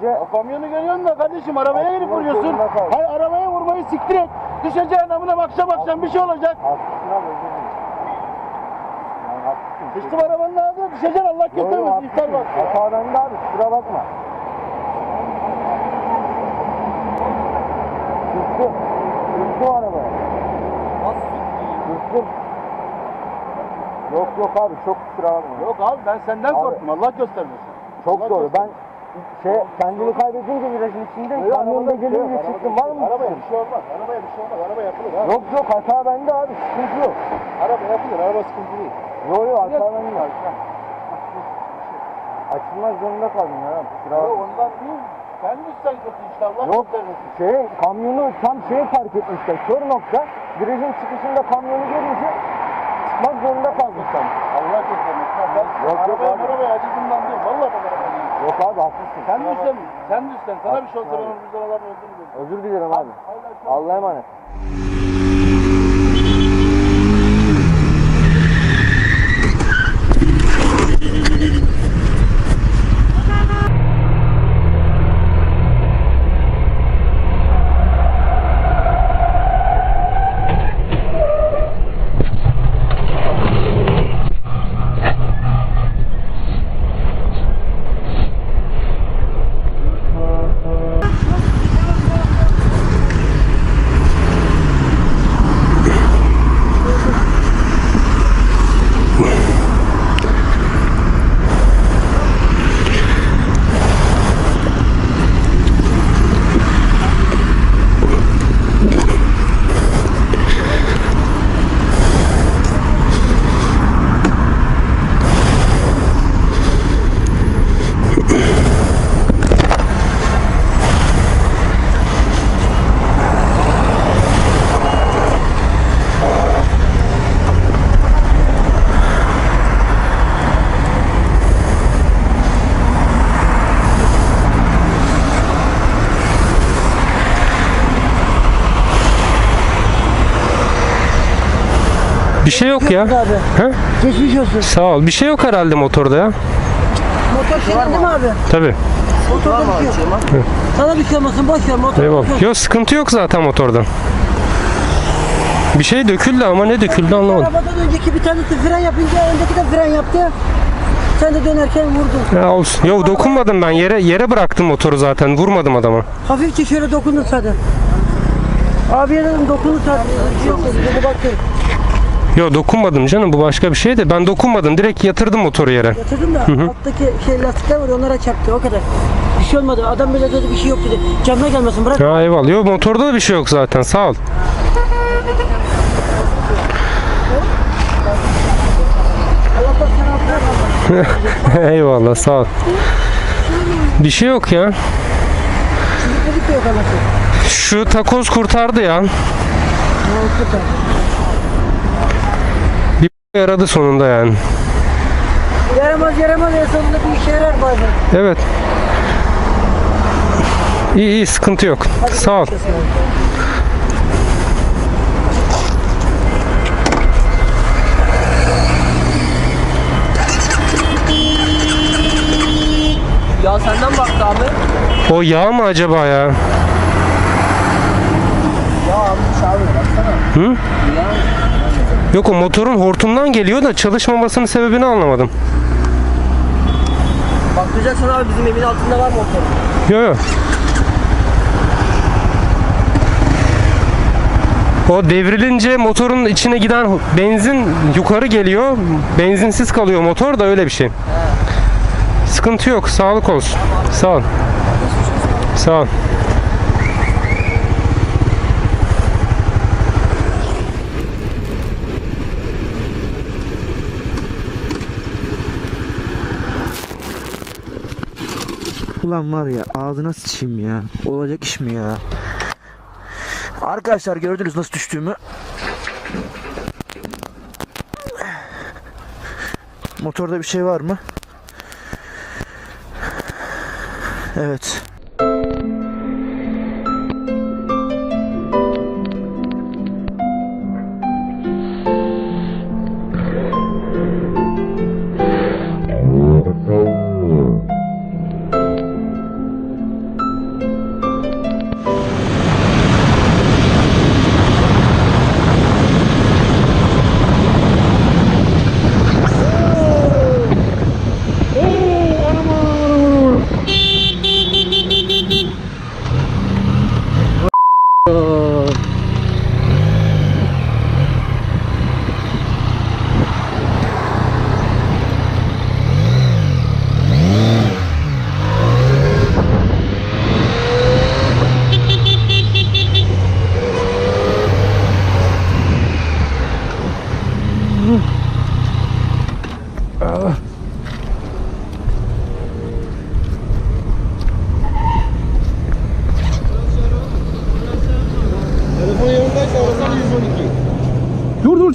görünce Ya kamyonu görüyorsun da kardeşim arabaya girip Açmak vuruyorsun. zorunda kaldım. Hayır arabaya vurmayı siktir et. Düşeceğin amına baksa baksan bir şey olacak. haklısın abi özür dilerim. Yani haklısın. Sıçtım arabanın ağzına düşeceksin Allah yo, göstermesin haklısın. iftar bak. Hata bende abi kusura bakma. Sürttüm. Sürttüm arabaya. Sürttüm. Yok yok abi çok kusura bakma. Yok abi ben senden Abi. korktum Allah göstermesin. Çok Allah doğru. Ben göstermesin. Şey kendimi kaybedince virajın içinde Yok, kamyonda şey gelince çıktım. arabada Var mı? Arabaya bir şey olmaz. Arabaya bir şey olmaz. Araba yapılır ha. Yok yok hata bende abi sıkıntı yok. Araba yapılır. Araba sıkıntı değil. Yok yok hata Yok. bende. Açılmak zorunda kaldım ya. Kusura Yok ondan değil. Sen düşsen kötü işte Allah Yok şey kamyonu tam şeye park etmişler. Kör nokta. Virajın çıkışında kamyonu görünce çıkmak zorunda kalmışlar. Allah göstermesin. Ben Yok, yok arabaya abi. arabaya acıdığımdan değil. Vallahi bak arabaya. Yok abi haklısın. Sen Kusura düşsen, sen düşsen sana bir şey olsa ben Abi. bizden adamın öldüğünü görürüm. Özür dilerim abi. Allah Allah'a emanet. Bir şey yok ya. He? Geçmiş olsun. Sağ ol. Bir şey yok herhalde motorda ya. Motor senin değil mi abi? Tabii. Motorda bir şey yok. Sana bir şey olmasın boş ver motor. Eyvallah. Yok sıkıntı yok zaten motorda. Bir şey döküldü ama ne döküldü anlamadım. Arabadan önceki bir tanesi fren yapınca öndeki de fren yaptı. Sen de dönerken vurdun. Ya olsun. Yok dokunmadım ben. Yere yere bıraktım motoru zaten. Vurmadım adama. Hafifçe şöyle dokundun sadece. Abiye dedim dokundun sadece. Bir şey yok bak. Yok dokunmadım canım. Bu başka bir şey de. Ben dokunmadım. Direkt yatırdım motoru yere. Yatırdım da alttaki şey lastikler var onlara çarptı o kadar. Bir şey olmadı. Adam böyle dedi bir şey yok dedi. Canına gelmesin bırak. Ya eyvallah. Yok motorda da bir şey yok zaten. Sağ ol. Eyvallah sağ ol. Bir şey yok ya. Şu takoz kurtardı ya. Bir yaradı sonunda yani. Yaramaz yaramaz en sonunda bir işe yarar bazen. Evet. İyi iyi sıkıntı yok. Sağ ol. Ya senden baktı abi. O yağ mı acaba ya? Ya abi abi baksana. Hı? Yok o motorun hortumdan geliyor da çalışmamasının sebebini anlamadım. Baktıracaksın abi bizim evin altında var motor. Yok yok. O devrilince motorun içine giden benzin yukarı geliyor. Benzinsiz kalıyor motor da öyle bir şey. Sıkıntı yok. Sağlık olsun. Sağ ol. Sağ ol. Ulan var ya ağzına sıçayım ya. Olacak iş mi ya? Arkadaşlar gördünüz nasıl düştüğümü. Motorda bir şey var mı? Evet.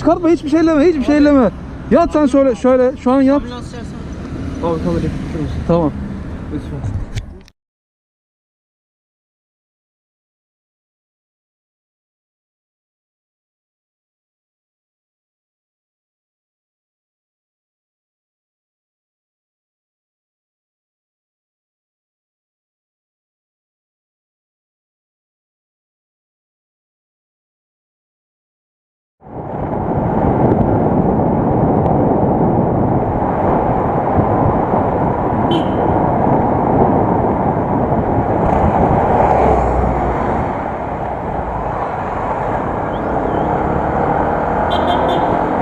Çıkartma hiçbir şey elleme hiçbir şey elleme. Yat sen şöyle şöyle şu an yat. Abi kamerayı tutur musun? Tamam. Lütfen.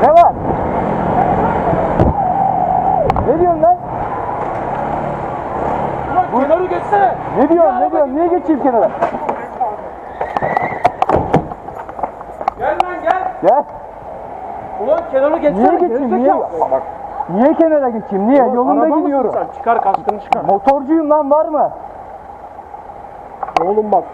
Ne var? Ne diyorsun lan? Kenarı geçsene. Ne diyorsun? Ne diyorsun? Niye geçeyim kenara? Gel lan gel. Gel. Ulan kenarı geçsene. Niye geçeyim? Niye? Bak. Niye kenara geçeyim? Niye? Yolunda gidiyorum. Sen çıkar kaskını çıkar. Motorcuyum lan var mı? Oğlum bak.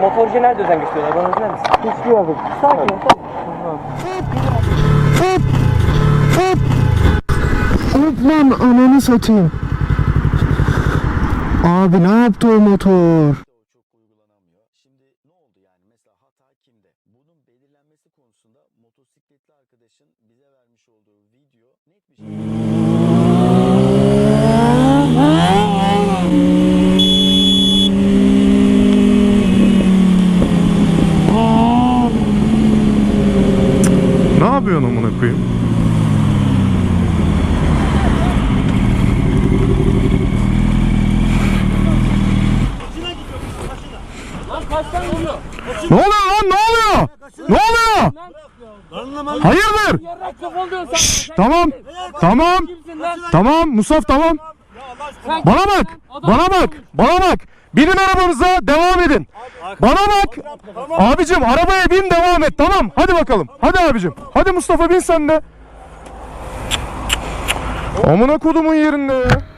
Motorcu nerede özen gösteriyorlar? Bana özel misin? Yerde. Sakin. Hop lan ananı satayım. Abi ne yaptı o motor? çok uygulanamıyor. Şimdi ne oldu yani? Mesela hata kimde? Bunun belirlenmesi konusunda motosikletli arkadaşın bize vermiş olduğu video net bir şekilde Ne yapıyorsun amına koyayım? Ne oluyor lan? Ne oluyor? Ne oluyor? Hayırdır? Şşş, tamam. Tamam. Tamam Musaf tamam. Bana bak. Bana bak. Bana bak. Binin arabanıza devam edin. Bana bak. Abicim arabaya bin devam et tamam. Hadi bakalım. Hadi abicim. Hadi Mustafa bin sen de. Amına kodumun yerinde ya.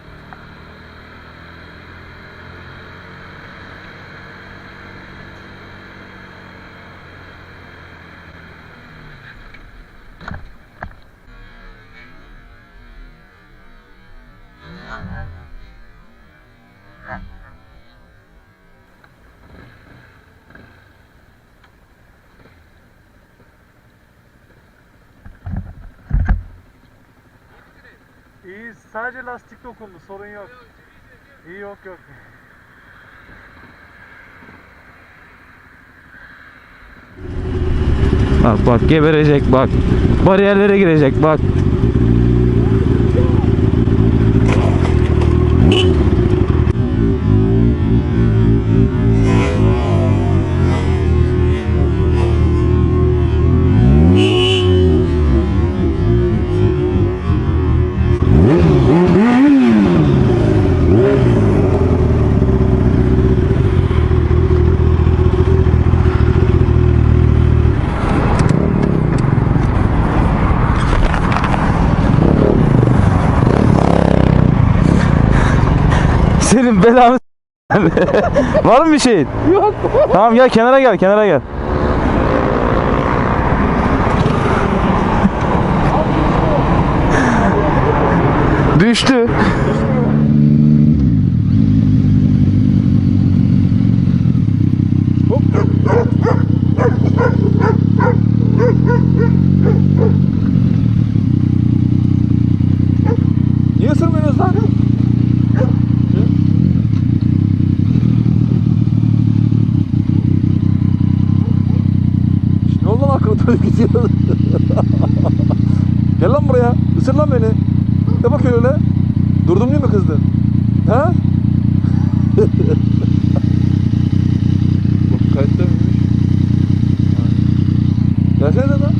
İyi sadece lastik dokundu sorun yok. İyi yok yok. Bak bak geberecek bak. Bariyerlere girecek bak. Belanı Var mı bir şeyin? Yok. Tamam gel kenara gel kenara gel. Düştü. Niye sürmüyorsunuz lan? Böyle gidiyor. Gel lan buraya. Isır lan beni. Ne bakıyor öyle? Durdum diye mi kızdın? Ha? Kayıtta mıymış? Gelsene lan.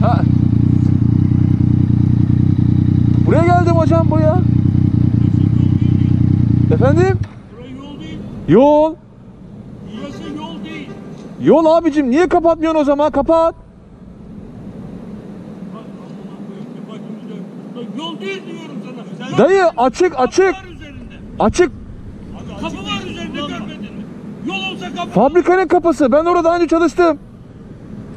Ha. Buraya geldim hocam buraya. Efendim? Yol. Burası yol değil. Yol abicim niye kapatmıyorsun o zaman? Kapat. Yol değil diyorum sana. Sen Dayı açık açık. Açık. Kapı var üzerinde görmedin mi? Yol olsa kapı. Fabrikanın kapısı. Ben orada daha önce çalıştım.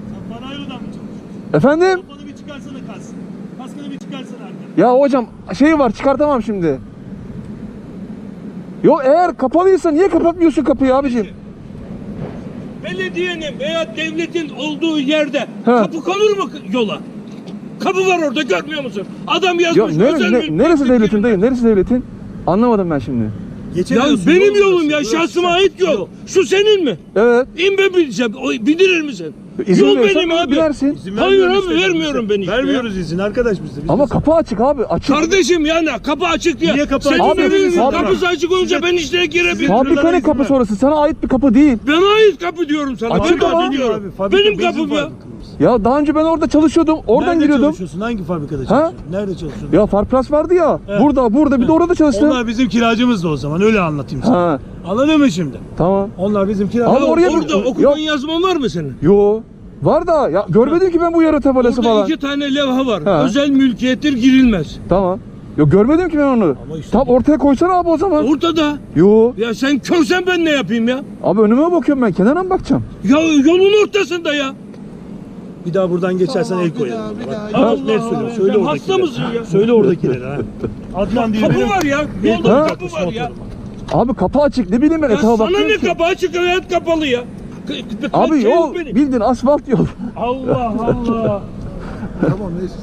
Sen Panayır'dan mı çalışıyorsun? Efendim? Kafanı bir çıkarsana kas. Kaskını bir çıkarsana arkana. Ya hocam şey var çıkartamam şimdi. Yo eğer kapalıysa niye kapatmıyorsun kapıyı abicim? Belediyenin veya devletin olduğu yerde kapı konur mu yola? Kapı var orada görmüyor musun? Adam Ya yazmış. nere- özel ne- mülk neresi devletin dayı? Neresi devletin? Anlamadım ben şimdi. Ya benim yolum ya şahsıma ait yol. Şu senin mi? Evet. İn ben bineceğim. O, binirir misin? İzin Yol verirsen benim abi. binersin. Hayır abi vermiyorum ben işte. Vermiyoruz izin arkadaş biz de. Biz Ama de- kapı açık abi. Açık. Kardeşim yani kapı açık diye. Niye kapı Senin açık? evinin Abi, kapısı açık olunca ben içine girebilirim. Fabrikanın izin kapısı orası. Sana ait bir kapı değil. Bana ait kapı diyorum sana. Açık ben ama. kapı diyorum. Abi, fabrika Benim bizim kapım ya. Ya daha önce ben orada çalışıyordum. Oradan Nerede giriyordum. çalışıyorsun? Hangi fabrikada çalışıyorsun? Nerede çalışıyorsun? Ya Farplas vardı ya. Evet. Burada, burada bir de orada çalıştım. Onlar bizim kiracımız da o zaman öyle anlatayım sana. Ha, Anladın mı şimdi? tamam. Onlar bizim Abi kiracımız. oraya bir- Orada Yok. yazman var mı senin? Yo. Var da ya görmedim ki ben bu yarı tabelası Orada falan. iki tane levha var. Ha. Özel mülkiyettir girilmez. Tamam. Yo görmedim ki ben onu. Ama işte- Tam ortaya koysana abi o zaman. Ortada. Yo. Ya sen körsen ben ne yapayım ya? Abi önüme bakıyorum ben. Kenara mı bakacağım? Ya yolun ortasında ya. Bir daha buradan geçersen el koyarım. Bak, Allah bak, ne söylüyorum? Allah. Söyle oradakilere. hasta mısın ya? Söyle oradakilere ha. Adnan diye Kapı benim- var ya. Bir Yolda Ha? kapı var ya. Abi kapı açık. Ne bileyim ben Ya etrafa sana bakıyorum ne ki. kapı açık hayat kapalı ya. K- k- Abi şey yok yol benim. bildiğin asfalt yol. Allah Allah. Tamam neyse.